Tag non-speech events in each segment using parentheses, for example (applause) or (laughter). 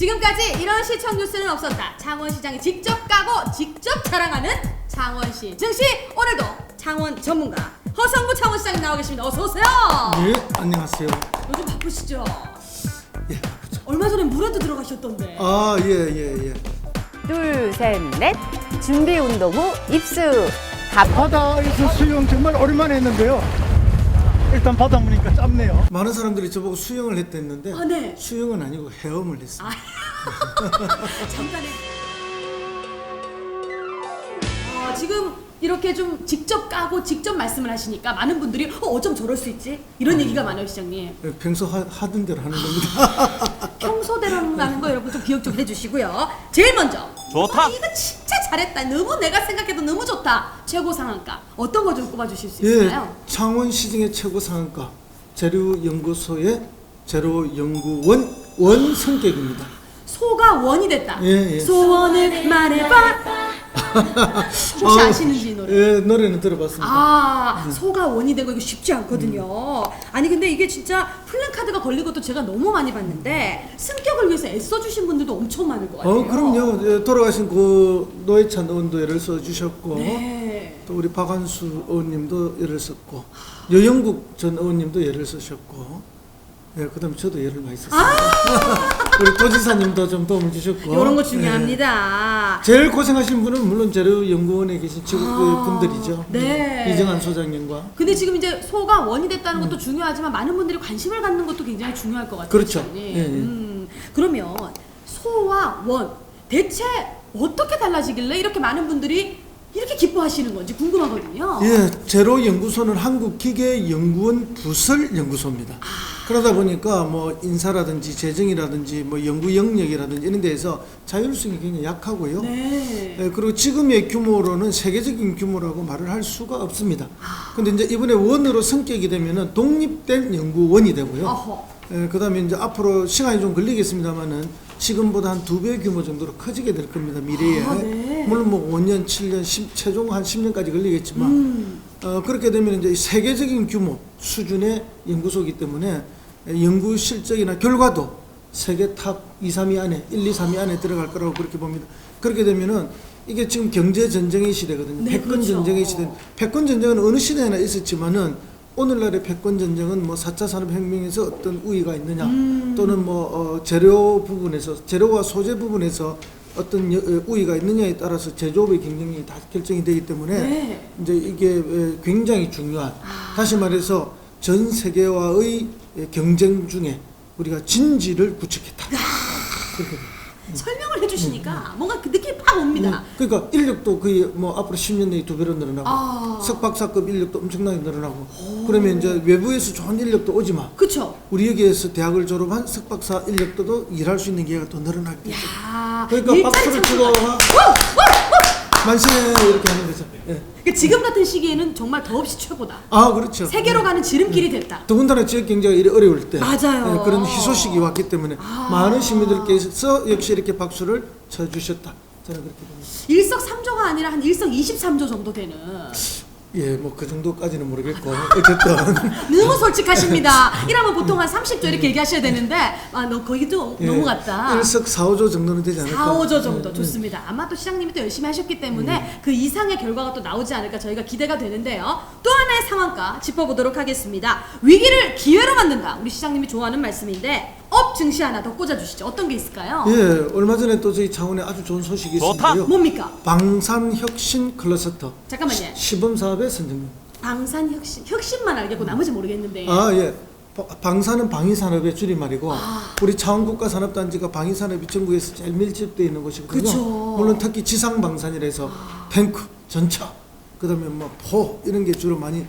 지금까지 이런 시청 뉴스는 없었다. 창원시장이 직접 까고 직접 자랑하는 창원시 증시 오늘도 창원 전문가 허성무 창원시장님 나와 계십니다. 어서 오세요. 네, 안녕하세요. 요즘 바쁘시죠? 예, 바쁘죠. 얼마 전에 물에도 들어가셨던데. 아, 예, 예, 예. 둘, 셋, 넷. 준비 운동 후 입수. 가 바다에서 수영 정말 오랜만에 했는데요. 일단 바다 보니까 짧네요. 많은 사람들이 저보고 수영을 했댔는데 아, 네. 수영은 아니고 헤엄을 했습니다. (laughs) 잠깐에. 어, 지금 이렇게 좀 직접 까고 직접 말씀을 하시니까 많은 분들이 어, 어쩜 저럴 수 있지? 이런 얘기가 많아요, 시장님. 예, 평소 하, 하던 대로 하는 겁니다. (laughs) 평소대로라는 거 여러분 좀 기억 좀 해주시고요. 제일 먼저. 좋다. 어, 이거 잘했다. 너무 내가 생각해도 너무 좋다. 최고 상한가. 어떤 거 좀 꼽아주실 수 예, 있을까요? 창원 시중의 최고 상한가 재료 연구소의 재료 연구원 원 성격입니다. 소가 원이 됐다. 예, 예. 소원을 말해봐. 혹시 아시는지 이 노래? 예, 노래는 들어봤습니다. 아 소가 원이 되고 이거 쉽지 않거든요. 아니 근데 이게 진짜 플랜카드가 걸린 것도 제가 너무 많이 봤는데 승격을 위해서 애써 주신 분들도 엄청 많을 것 같아요. 어, 그럼요. 예, 돌아가신 그 노회찬 의원도 애를 써주셨고 네. 또 우리 박한수 의원님도 예를 썼고 여영국 전 의원님도 예를 쓰셨고 예, 그다음에 저도 예를 많이 썼습니다. (laughs) 우리 도지사님도 좀 도움을 주셨고 이런 거 예. 중요합니다. 제일 고생하신 분은 물론 재료 연구원에 계신 직원 아, 분들이죠. 네. 이정한 소장님과 근데 지금 이제 소가 원이 됐다는 것도 중요하지만 많은 분들이 관심을 갖는 것도 굉장히 중요할 것 같아요. 그렇죠. 시장님. 예, 예. 음, 그러면 소와 원 대체 어떻게 달라지길래 이렇게 많은 분들이 이렇게 기뻐하시는 건지 궁금하거든요. 예, 제로 연구소는 한국 기계 연구원 부설 연구소입니다. 그러다 보니까 뭐 인사라든지 재정이라든지 뭐 연구 영역이라든지 이런 데에서 자율성이 굉장히 약하고요. 네. 예, 그리고 지금의 규모로는 세계적인 규모라고 말을 할 수가 없습니다. 근데 이제 이번에 원으로 성격이 되면은 독립된 연구원이 되고요. 어허. 예, 그다음에 이제 앞으로 시간이 좀 걸리겠습니다만은 지금보다 한 두 배 규모 정도로 커지게 될 겁니다. 미래에. 아, 네. 물론 뭐 5년, 7년, 10, 최종 한 10년까지 걸리겠지만 음. 어, 그렇게 되면 이제 세계적인 규모 수준의 연구소이기 때문에 연구 실적이나 결과도 세계 탑 2, 3위 안에 1, 2, 3위 안에 들어갈 거라고 그렇게 봅니다. 그렇게 되면은 이게 지금 경제 전쟁의 시대거든요. 네, 패권 그렇죠. 전쟁의 시대. 패권 전쟁은 어느 시대에나 있었지만은 오늘날의 패권 전쟁은 뭐 4차 산업혁명에서 어떤 우위가 있느냐 음. 또는 뭐 어, 재료 부분에서 재료와 소재 부분에서 어떤 여- 어, 우위가 있느냐에 따라서 제조업의 경쟁력이 다 결정이 되기 때문에 네. 이제 이게 에, 굉장히 중요한 아. 다시 말해서 전 세계와의 에, 경쟁 중에 우리가 진지를 구축했다. 돼요. 설명을 해주시니까 뭔가 그 느낌이 팍 옵니다. 음, 그러니까 인력도 거의 뭐 앞으로 10년 내에 두 배로 늘어나고 아. 석박사급 인력도 엄청나게 늘어나고 그러면 이제 외부에서 좋은 인력도 오지만 그쵸? 우리 여기에서 대학을 졸업한 석박사 인력도 일할 수 있는 기회가 더 늘어나게 되죠. 야, 그러니까 일자리 박수를 치고 창출까지. 만세 이렇게 하는 거죠. 예. 그러니까 지금 같은 시기에는 정말 더없이 최고다. 아 그렇죠. 세계로 가는 지름길이 됐다. 더군다나 지역 경제가 이래 어려울 때 맞아요. 예, 그런 희소식이 왔기 때문에 아. 많은 시민들께서 역시 이렇게 박수를 쳐주셨다. 저는 그렇게 봅니다. 일석 삼조가 아니라 한 일석이십삼조 정도 되는 예, 뭐 그 정도까지는 모르겠고 어쨌든 (laughs) 너무 솔직하십니다. 이러면 보통 한 30조 이렇게 얘기하셔야 되는데 아, 너 거기 좀 예, 넘어갔다. 일석 사오조 정도는 되지 않을까. 4, 5조 정도 예, 예. 좋습니다. 아마 또 시장님이 또 열심히 하셨기 때문에 그 이상의 결과가 또 나오지 않을까 저희가 기대가 되는데요. 또 하나의 상황가 짚어보도록 하겠습니다. 위기를 기회로 만든다. 우리 시장님이 좋아하는 말씀인데 업 증시 하나 더 꽂아주시죠. 어떤 게 있을까요? 예, 얼마 전에 또 저희 창원에 아주 좋은 소식이 좋다. 있었는데요. 뭡니까? 방산혁신 클러스터 잠깐만요. 시범 사업의 선정입니다. 방산 혁신 혁신만 알겠고 나머지 모르겠는데. 아 예. 바- 방산은 방위산업의 줄임말이고 아. 우리 창원국가산업단지가 방위산업이 전국에서 제일 밀집되어 있는 곳이거든요. 그쵸. 물론 특히 지상방산이라서 탱크, 전차, 그다음에 뭐 포 이런 게 주로 많이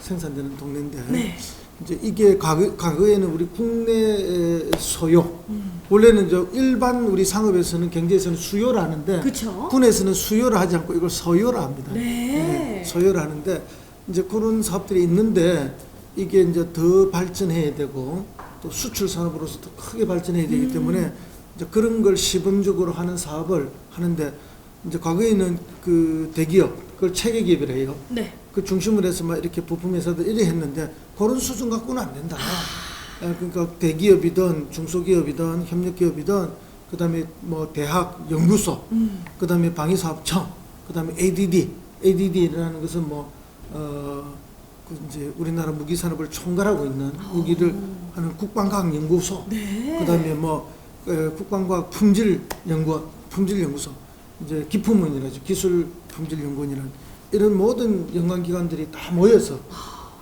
생산되는 동네인데 네. 이제 이게 과거, 과거에는 우리 국내 소요 음. 원래는 저 일반 우리 상업에서는 경제에서는 수요를 하는데 그쵸. 군에서는 수요를 하지 않고 이걸 서요를 합니다. 네. 서요를 하는데 이제 그런 사업들이 있는데 이게 이제 더 발전해야 되고 또 수출 산업으로서 더 크게 발전해야 되기 음. 때문에 이제 그런 걸 시범적으로 하는 사업을 하는데 이제 과거에는 그 대기업 그걸 체계 기업이라 해요. 네. 그 중심으로 해서 막 이렇게 부품 회사들 이래 했는데 그런 수준 갖고는 안 된다. 에, 그러니까 대기업이든 중소기업이든 협력기업이든 그다음에 뭐 대학 연구소 음. 그다음에 방위사업청 그다음에 ADD ADD라는 것은 뭐 어, 그 이제 우리나라 무기 산업을 총괄하고 있는 무기를 하는 국방과학 연구소 아. 네. 그다음에 뭐 에, 국방과학 품질 연구 품질 연구소 이제 기품원이라죠 기술 품질 연구원이라는 이런 모든 연관 기관들이 다 모여서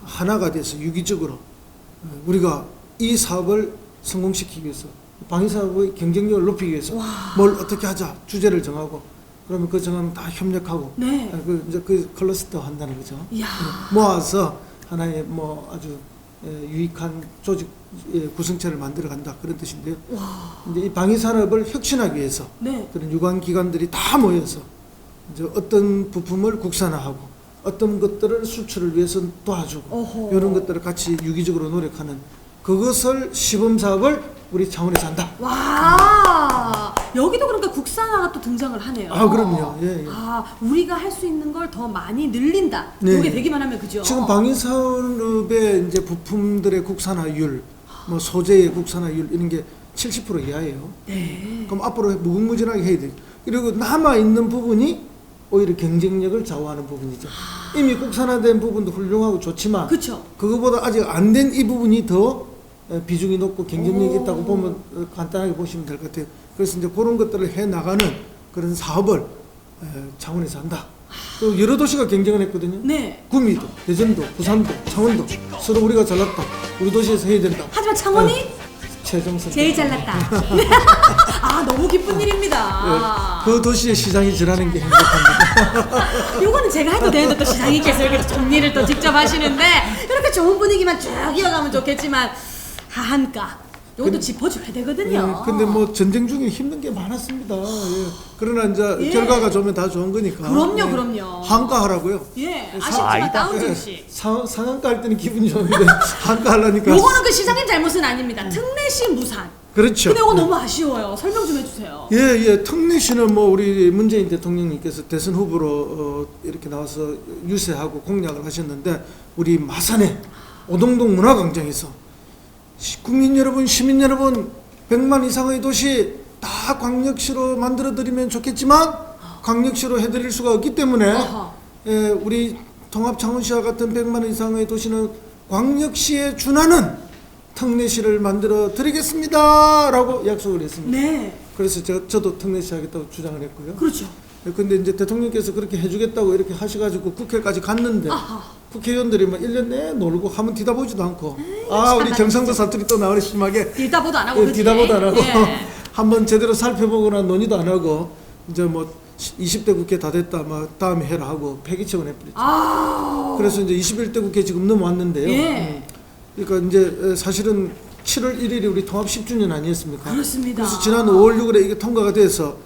하나가 돼서 유기적으로 어, 우리가 이 사업을 성공시키기 위해서 방위 사업의 경쟁력을 높이기 위해서 뭘 어떻게 하자 주제를 정하고 그러면 그 정하면 다 협력하고 네. 아, 그 이제 그 클러스터 한다는 거죠. 이야. 모아서 하나의 뭐 아주 에, 유익한 조직 예, 구성체를 만들어 간다 그런 뜻인데요. 이제 이 방위 산업을 혁신하기 위해서 네. 그런 유관 기관들이 다 모여서 이제 어떤 부품을 국산화하고 어떤 것들을 수출을 위해서 도와주고 어허. 이런 것들을 같이 유기적으로 노력하는 그것을 시범 사업을 우리 차원에서 한다. 와 여기도 그러니까 국산화가 또 등장을 하네요. 아, 그럼요. 예, 예. 아 우리가 할 수 있는 걸 더 많이 늘린다. 네. 이게 되기만 하면 그죠. 지금 방위 산업의 이제 부품들의 국산화율, 뭐 소재의 국산화율 이런 게 70% 이하예요. 네. 그럼 앞으로 무궁무진하게 해야 돼요. 그리고 남아 있는 부분이 오히려 경쟁력을 좌우하는 부분이죠. 이미 국산화된 부분도 훌륭하고 좋지만 그렇죠. 그거보다 아직 안 된 이 부분이 더 어, 비중이 높고 경쟁력이 오. 있다고 보면 어, 간단하게 보시면 될 것 같아요. 그래서 이제 그런 것들을 해 나가는 그런 사업을 에, 창원에서 한다. 또 여러 도시가 경쟁을 했거든요. 네. 구미도, 대전도, 부산도, 창원도 서로 우리가 잘났다. 우리 도시에서 해야 된다. 하지만 창원이 네. 최정선 제일 잘났다. (laughs) 아 너무 기쁜 일입니다. 그 도시의 시장이 저라는 게 행복합니다. (laughs) 요거는 제가 해도 되는데 또 시장님께서 이렇게 정리를 또 직접 하시는데 이렇게 좋은 분위기만 쭉 이어가면 좋겠지만 하한가 요것도 짚어줘야 되거든요. 예, 근데 뭐 전쟁 중에 힘든 게 많았습니다. 예. 그러나 이제 예. 결과가 좋으면 다 좋은 거니까. 그럼요, 예. 그럼요. 한가하라고요. 예, 사- 아쉽지만 아니다. 다운증시. 상, 상한가 할 때는 기분이 좋은데 (laughs) 한가 하려니까. 요거는 그 시장님 잘못은 아닙니다. 특례시 무산. 그렇죠. 근데 이거 너무 아쉬워요. 설명 좀 해주세요. 예, 예. 특례 씨는 뭐 우리 문재인 대통령님께서 대선 후보로 어, 이렇게 나와서 유세하고 공약을 하셨는데 우리 마산에 오동동 문화광장에서 시- 국민 여러분, 시민 여러분, 100만 이상의 도시 다 광역시로 만들어 드리면 좋겠지만 광역시로 해드릴 수가 없기 때문에. 예, 우리 통합 창원시와 같은 100만 이상의 도시는 광역시에 준하는 특례시를 만들어 드리겠습니다 라고 약속을 했습니다. 네, 그래서 저, 저도 특례시 하겠다고 주장을 했고요. 그렇죠. 근데 이제 대통령께서 그렇게 해주겠다고 이렇게 하셔가지고 국회까지 갔는데 아하. 국회의원들이 막 1년 내내 놀고 한번 뒤다보지도 않고 에이, 아 우리 경상도. 사투리 또 나오네 심하게 뒤다보도 안 하고 예? 뒤다보도 안 하고 예. (laughs) 한번 제대로 살펴보거나 논의도 안 하고 이제 뭐 20대 국회 다 됐다 막 다음에 해라 하고 폐기처분 해버렸죠. 아, 그래서 이제 21대 국회 지금 넘어왔는데요. 예. 음, 그러니까 이제 사실은 7월 1일이 우리 통합 10주년 아니었습니까? 그렇습니다. 그래서 지난 5월 6일에 이게 통과가 돼서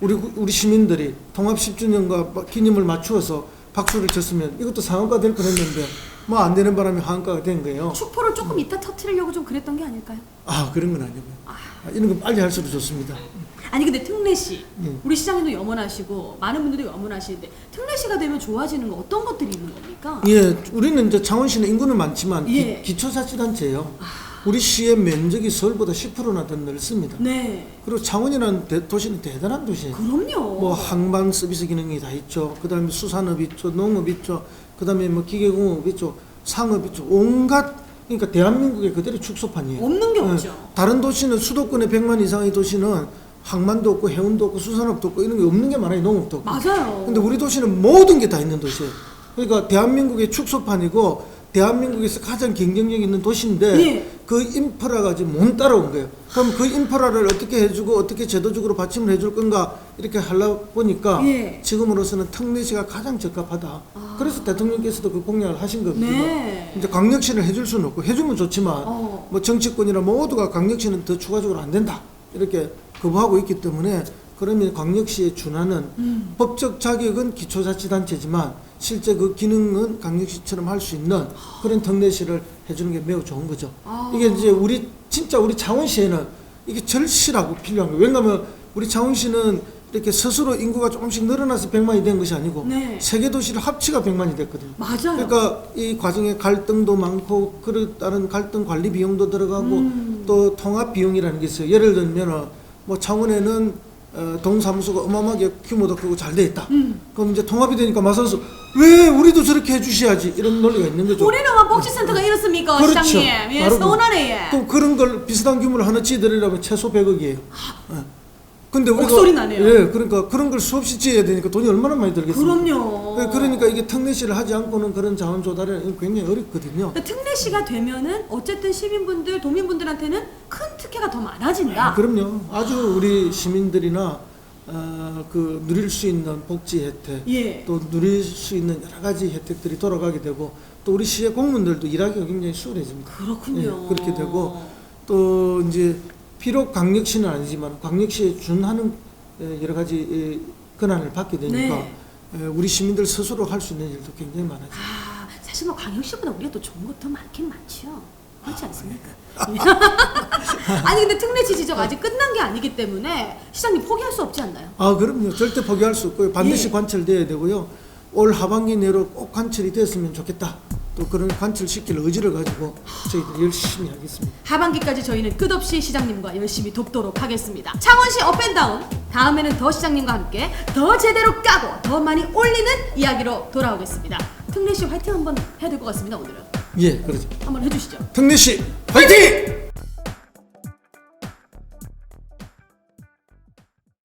우리 구- 우리 시민들이 통합 10주년과 기념을 맞추어서 박수를 쳤으면 이것도 상한가 될 뻔했는데 뭐 안 되는 바람에 하한가가 된 거예요. 축포를 조금 이따 터트리려고 좀 그랬던 게 아닐까요? 아 그런 건 아니고요. 아, 이런 거 빨리 할수록 좋습니다. 아니 근데 특례시 예. 우리 시장님도 염원하시고 많은 분들이 염원하시는데 특례시가 되면 좋아지는 거 어떤 것들이 있는 겁니까? 예, 우리는 이제 창원시는 인구는 많지만 예. 기, 초자치단체예요 우리 시의 면적이 서울보다 10%나 더 넓습니다. 네, 그리고 창원이라는 대- 도시는 대단한 도시예요. 그럼요. 뭐 항만 서비스 기능이 다 있죠. 그다음에 수산업 있죠, 농업 있죠. 그다음에 뭐 기계공업 있죠, 상업 있죠. 온갖 그러니까 대한민국의 그대로 축소판이에요. 없는 게 예. 없죠. 다른 도시는 수도권에 100만 이상의 도시는 항만도 없고 해운도 없고 수산업도 없고 이런 게 없는 게 많아요. 농업도 없고. 맞아요. 근데 우리 도시는 모든 게 다 있는 도시예요. 그러니까 대한민국의 축소판이고 대한민국에서 가장 경쟁력 있는 도시인데 예. 그 인프라가 지금 못 따라온 거예요. 그럼 그 인프라를 어떻게 해주고 어떻게 제도적으로 받침을 해줄 건가 이렇게 하려 보니까 예. 지금으로서는 특례시가 가장 적합하다. 그래서 대통령께서도 그 공약을 하신 거거든요. 네. 이제 광역시는 해줄 수는 없고 해주면 좋지만 어. 뭐 정치권이나 모두가 광역시는 더 추가적으로 안 된다 이렇게 거부하고 있기 때문에 그러면 광역시에 준하는 음. 법적 자격은 기초자치단체지만 실제 그 기능은 광역시처럼 할 수 있는 그런 특례시를 해주는 게 매우 좋은 거죠. 아. 이게 이제 우리 진짜 우리 창원시에는 이게 절실하고 필요한 거예요. 왜냐하면 우리 창원시는 이렇게 스스로 인구가 조금씩 늘어나서 100만이 된 것이 아니고 네. 세계 도시를 합치가 100만이 됐거든요. 맞아요. 그러니까 이 과정에 갈등도 많고 그 따른 갈등 관리 비용도 들어가고 음. 또 통합 비용이라는 게 있어요. 예를 들면 뭐 창원에는 어, 동사무소가 어마어마하게 규모도 크고 잘 돼 있다. 음. 그럼 이제 통합이 되니까 맞서서 왜 우리도 저렇게 해주셔야지 이런 논리가 있는 거죠. 우리는 와 복지센터가 이렇습니까, 그렇죠. 시장님? 예, 바로 그- 서운하네 예. 그럼 그런 걸 비슷한 규모를 하나 지더라면 최소 100억이에요. 근데 우리가 옥소리 나네요. 예, 그러니까 그런 걸 수없이 지어야 되니까 돈이 얼마나 많이 들겠습니까? 그럼요. 예, 그러니까 이게 특례시를 하지 않고는 그런 자원 조달이 굉장히 어렵거든요. 그러니까 특례시가 되면은 어쨌든 시민분들, 도민분들한테는 큰 특혜가 더 많아진다. 그럼요. 아주 우리 시민들이나 어, 그 누릴 수 있는 복지 혜택, 예. 또 누릴 수 있는 여러 가지 혜택들이 돌아가게 되고 또 우리 시의 공무원들도 일하기가 굉장히 수월해집니다. 그렇군요. 예, 그렇게 되고 또 이제 비록 광역시는 아니지만 광역시에 준하는 에, 여러 가지 에, 권한을 받게 되니까 네. 에, 우리 시민들 스스로 할 수 있는 일도 굉장히 많아요. 아, 사실 뭐 광역시보다 우리가 더 좋은 것도 많긴 많죠. 그렇지 않습니까? (laughs) 아니 근데 특례시 지적 아직 끝난 게 아니기 때문에 시장님 포기할 수 없지 않나요? 아 그럼요. 절대 포기할 수 없고요. 반드시 예. 관철돼야 되고요. 올 하반기 내로 꼭 관철이 됐으면 좋겠다. 또 그런 관철시킬 의지를 가지고 저희들 열심히 하겠습니다. 하반기까지 저희는 끝없이 시장님과 열심히 돕도록 하겠습니다. 창원시 업앤다운 다음에는 더 시장님과 함께 더 제대로 까고 더 많이 올리는 이야기로 돌아오겠습니다. 특례시 화이팅 한번 해야 될 것 같습니다 오늘은 예, 그러죠. 한번 해주시죠. 특례시 화이팅!